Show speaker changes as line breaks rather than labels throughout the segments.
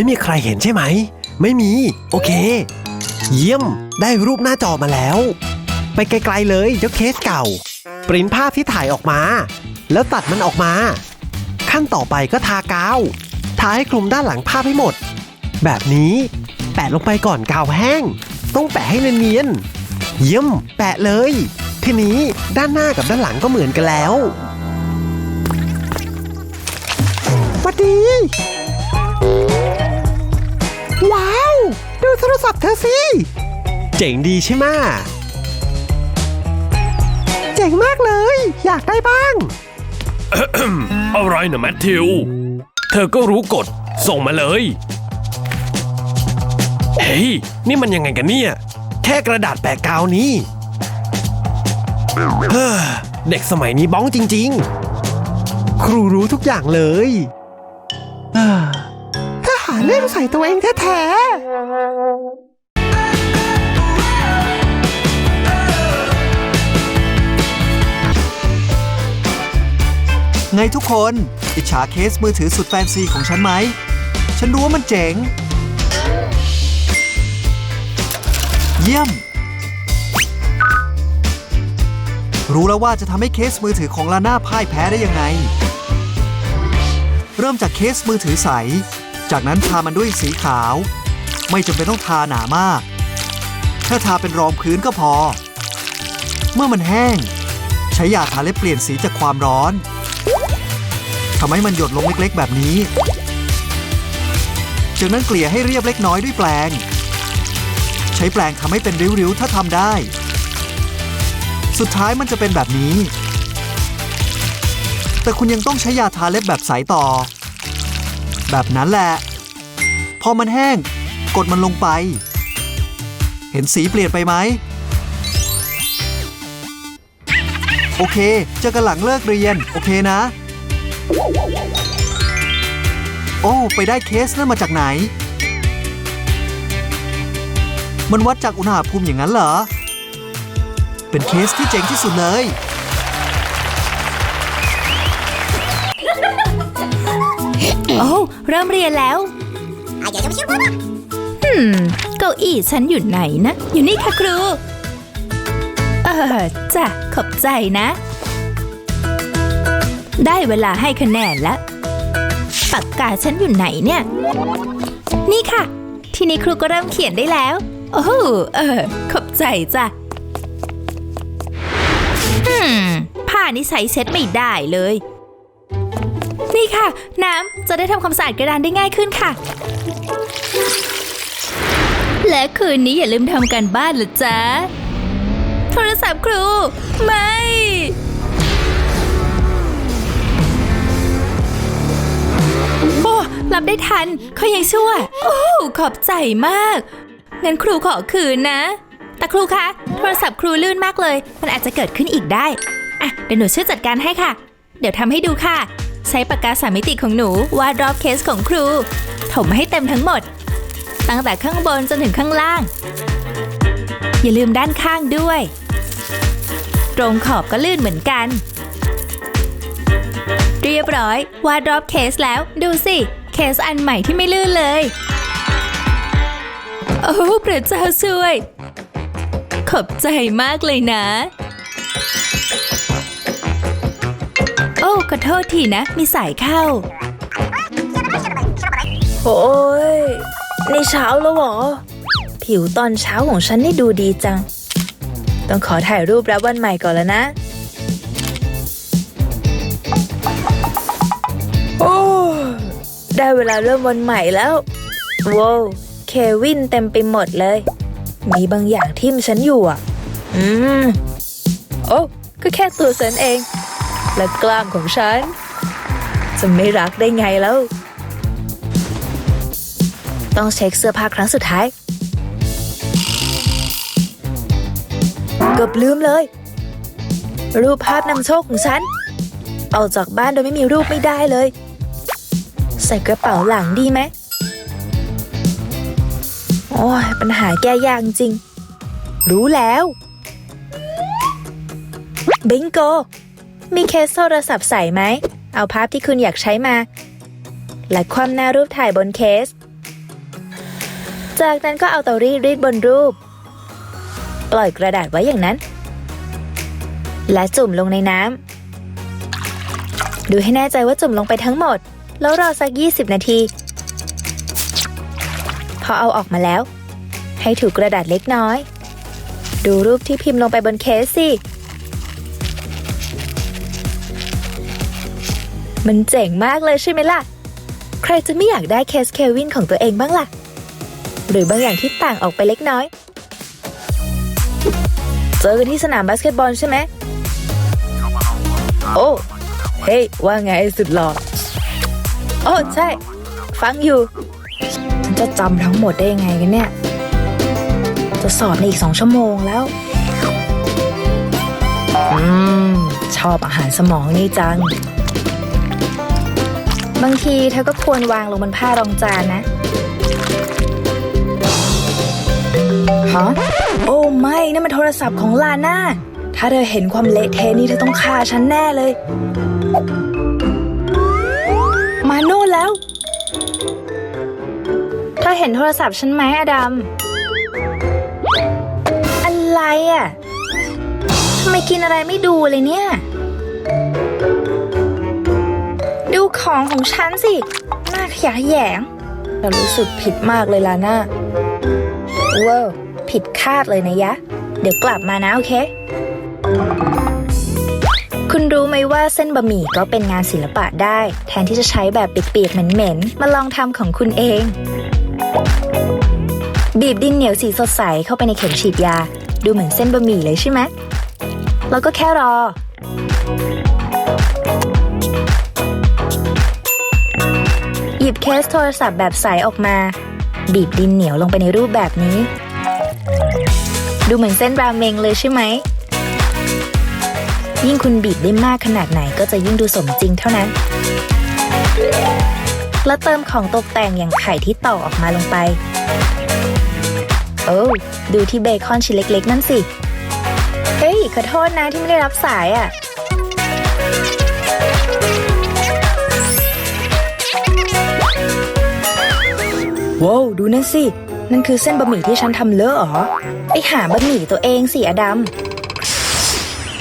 ไม่มีใครเห็นใช่ไหม ไม่มี โอเค เยี่ยม ได้รูปหน้าจอมาแล้ว ไปไกลๆเลยเจ้าเคสเก่า ปริ้นภาพที่ถ่ายออกมา แล้วตัดมันออกมา ขั้นต่อไปก็ทากาว ทาให้คลุมด้านหลังภาพให้หมด แบบนี้ แปะลงไปก่อนกาวแห้ง ต้องแปะให้เนียนๆ เยี่ยม แปะเลย ทีนี้ด้านหน้ากับด้านหลังก็เหมือนกันแล้วสวัสดี ว้าว ดูโทรศัพท์เธอสิ เจ๋งดีใช่ไหมะเจ๋งมากเลย อยากได้บ้าง
อะไรนะแมทธิว เธอก็รู้กฎ ส่งมาเลย เฮ้ย นี่มันยังไงกันเนี่ย
แค่กระดาษแปะกาวนี้เฮ้อเด็กสมัยนี้บ้องจริง ๆ ครูรู้ทุกอย่างเลยเอ้อถ้าหา เรื่องใส่ตัวเองแท้ๆ
ไงทุกคน อิจฉาเคสมือถือสุดแฟนซีของฉันไหม ฉันรู้ว่ามันเจ๋ง เยี่ยม รู้แล้วว่าจะทำให้เคสมือถือของลาน่าพ่ายแพ้ได้ยังไง เริ่มจากเคสมือถือใส จากนั้นทามันด้วยสีขาว ไม่จำเป็นต้องทาหนามาก แค่ทาเป็นรองพื้นก็พอ เมื่อมันแห้ง ใช้ยาทาเล็บเปลี่ยนสีจากความร้อนทำให้มันหยดลงเล็กๆ แบบนี้ จากนั้นเกลี่ยให้เรียบเล็กน้อยด้วยแปรงใช้แปรงทำให้เป็นริ้วๆ ถ้าทำได้ สุดท้ายมันจะเป็นแบบนี้ แต่คุณยังต้องใช้ยาทาเล็บแบบใสต่อ แบบนั้นแหละ พอมันแห้ง กดมันลงไป เห็นสีเปลี่ยนไปไหม โอเค เจอกันหลังเลิกเรียน โอเคนะ โอ้ ไปได้เคสนั่นมาจากไหน มันวัดจากอุณหภูมิอย่างนั้นเหรอ เป็นเคสที่เจ๋งที่สุดเลย
โอ้เริ่มเรียนแล้วอืมเก้าอี้ฉันอยู่ไหนนะ อยู่นี่ค่ะครู เออจ้ะขอบใจนะ ได้เวลาให้คะแนนแล้วปากกาฉันอยู่ไหนเนี่ย นี่ค่ะ ทีนี้ครูก็เริ่มเขียนได้แล้ว โอ้เออ ขอบใจจ้ะอืมผ้านี้ใช้เช็ดไม่ได้เลย นี่ค่ะ น้ำจะได้ทำความสะอาดกระดานได้ง่ายขึ้นค่ะ และคืนนี้อย่าลืมทำการบ้านเหรือจ๊ะ โทรศัพท์ครู ไม่ โอ้รับได้ทันเขายังชั่ว โอ้ขอบใจมาก งั้นครูขอคืนนะ แต่ครูคะ โทรศัพท์ครูลื่นมากเลย มันอาจจะเกิดขึ้นอีกได้ อะ เดี๋ยวหนูช่วยจัดการให้ค่ะ เดี๋ยวทำให้ดูค่ะ ใช้ปากกาสามมิติของหนูวาดรอบเคสของครู ถมให้เต็มทั้งหมด ตั้งแต่ข้างบนจนถึงข้างล่าง อย่าลืมด้านข้างด้วย ตรงขอบก็ลื่นเหมือนกัน เรียบร้อยวาดรอบเคสแล้วดูสิ เคสอันใหม่ที่ไม่ลื่นเลย โอ้พระเจ้าช่วย ขอบใจมากเลยนะ ขอโทษทีนะ มีสายเข้า
โอ้ยนี่เช้าแล้วเหรอ ผิวตอนเช้าของฉันนี่ดูดีจัง ต้องขอถ่ายรูปรับวันใหม่ก่อนแล้วนะ โอ้ได้เวลาเริ่มวันใหม่แล้วว้าวเควินเต็มไปหมดเลย มีบางอย่างทิ่มฉันอยู่อะ อืม โอ้ก็แค่ตัวฉันเอง และกล้ามของฉัน จะไม่รักได้ไงแล้ว ต้องเช็คเสื้อผ้าครั้งสุดท้ายเกือบลืมเลย รูปภาพนำโชคของฉัน ออกจากบ้านโดยไม่มีรูปไม่ได้เลย ใส่กระเป๋าหลังดีไหมโอ้ยปัญหาแก้ยากจริง รู้แล้ว บิงโก มีเคสโทรศัพท์ใส่ไหม เอาภาพที่คุณอยากใช้มา และความหน้ารูปถ่ายบนเคส จากนั้นก็เอาเตารีดรีดบนรูป ปล่อยกระดาษไว้อย่างนั้น และจุ่มลงในน้ำ ดูให้แน่ใจว่าจุ่มลงไปทั้งหมด แล้วรอสัก 20 นาที พอเอาออกมาแล้ว ให้ถูกกระดาษเล็กน้อย ดูรูปที่พิมพ์ลงไปบนเคสสิ มันเจ๋งมากเลยใช่ไหมล่ะ ใครจะไม่อยากได้เคสเควินของตัวเองบ้างล่ะ หรือบางอย่างที่ต่างออกไปเล็กน้อย เจอกันที่สนามบาสเกตบอลใช่ไหม โอ้ เฮ้ย ว่าไงสุดหล่อ โอ้ใช่ ฟังอยู่ฉันจะจำทั้งหมดได้ยังไงกันเนี่ย จะสอบในอีกสองชั่วโมงแล้ว อืม ชอบอาหารสมองนี่จัง บางทีเธอก็ควรวางลงบนผ้ารองจานนะ ฮะ โอ้ไม่นั่นมันโทรศัพท์ของลาน่า ถ้าเธอเห็นความเละเทะนี่เธอต้องฆ่าฉันแน่เลย มาโน่นแล้ว เธอเห็นโทรศัพท์ฉันไหมอดัม อะไรอะทำไมกินอะไรไม่ดูเลยเนี่ย ของของฉันสิหน้าขยะแขยงเรารู้สึกผิดมากเลยลาน่าว้าวผิดคาดเลยนะยะ เดี๋ยวกลับมานะโอเค คุณรู้ไหมว่าเส้นบะหมี่ก็เป็นงานศิลปะได้ แทนที่จะใช้แบบเปียกๆเหม็นๆ มาลองทำของคุณเอง บีบดินเหนียวสีสดใสเข้าไปในเข็มฉีดยา ดูเหมือนเส้นบะหมี่เลยใช่ไหมแล้วก็แค่รอ ยิบเคสโทรศัพท์แบบใสออกมา บีบดินเหนียวลงไปในรูปแบบนี้ ดูเหมือนเส้นราเมงเลยใช่ไหม ยิ่งคุณบีบได้มากขนาดไหนก็จะยิ่งดูสมจริงเท่านั้น แล้วเติมของตกแต่งอย่างไข่ที่ต่อออกมาลงไป โอ้ดูที่เบคอนชิ้นเล็กๆ นั่นสิ เฮ้ย ขอโทษนะที่ไม่ได้รับสายอะ ว้าวดูนั่นสิ นั่นคือเส้นบะหมี่ที่ฉันทำเลอะเหรอ ไปหาบะหมี่ตัวเองสิอดัม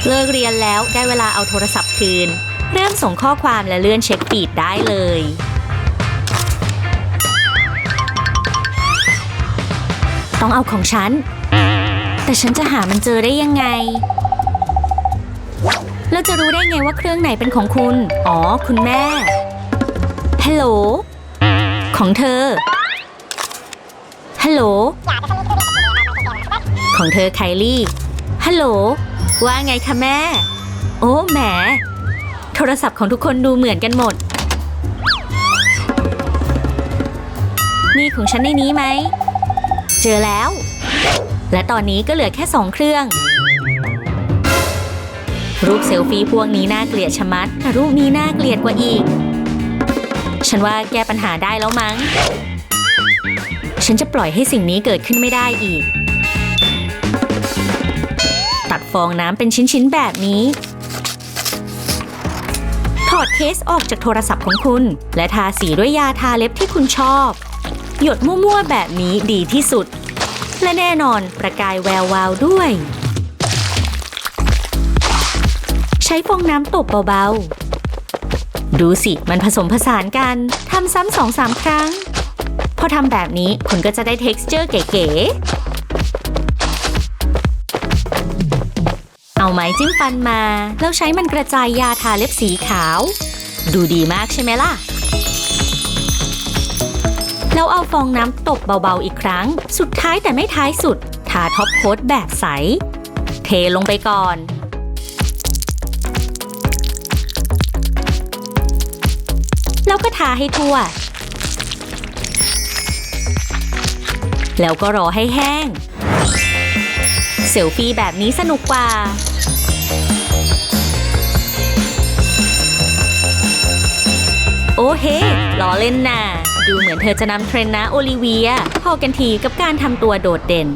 เลิกเรียนแล้วได้เวลาเอาโทรศัพท์คืน เริ่มส่งข้อความและเลื่อนเช็คฟีดได้เลย ต้องเอาของฉัน แต่ฉันจะหามันเจอได้ยังไง แล้วจะรู้ได้ไงว่าเครื่องไหนเป็นของคุณ อ๋อ คุณแม่ฮัลโหลของเธอ ฮัลโหล ของเธอไคลี่ ฮัลโหล ว่าไงคะแม่ โอ้แหม โทรศัพท์ของทุกคนดูเหมือนกันหมดมีของฉันในนี้ไหม เจอแล้ว และตอนนี้ก็เหลือแค่สองเครื่อง รูปเซลฟี่พวกนี้น่าเกลียดชะมัดแต่รูปนี้น่าเกลียดกว่าอีก ฉันว่าแก้ปัญหาได้แล้วมั้ง ฉันจะปล่อยให้สิ่งนี้เกิดขึ้นไม่ได้อีก ตัดฟองน้ำเป็นชิ้นๆแบบนี้ ถอดเคสออกจากโทรศัพท์ของคุณ และทาสีด้วยยาทาเล็บที่คุณชอบ หยดมั่วๆแบบนี้ดีที่สุด และแน่นอนประกายแวววาวด้วย ใช้ฟองน้ำตบเบาๆ ดูสิมันผสมผสานกันทำซ้ำสองสามครั้ง พอทำแบบนี้คุณก็จะได้ texture เก๋ๆ เอาไม้จิ้มฟันมา แล้วใช้มันกระจายยาทาเล็บสีขาว ดูดีมากใช่ไหมล่ะ แล้วเอาฟองน้ำตบเบาๆอีกครั้ง สุดท้ายแต่ไม่ท้ายสุด ทาท็อปโค้ดแบบใส เทลงไปก่อนแล้วก็ทาให้ทั่ว แล้วก็รอให้แห้ง เซลฟี่แบบนี้สนุกกว่าโอ้เฮ้ล้อเล่นน่ะ ดูเหมือนเธอจะนำเทรนด์นะโอลิเวีย พอกันทีกับการทำตัวโดดเด่น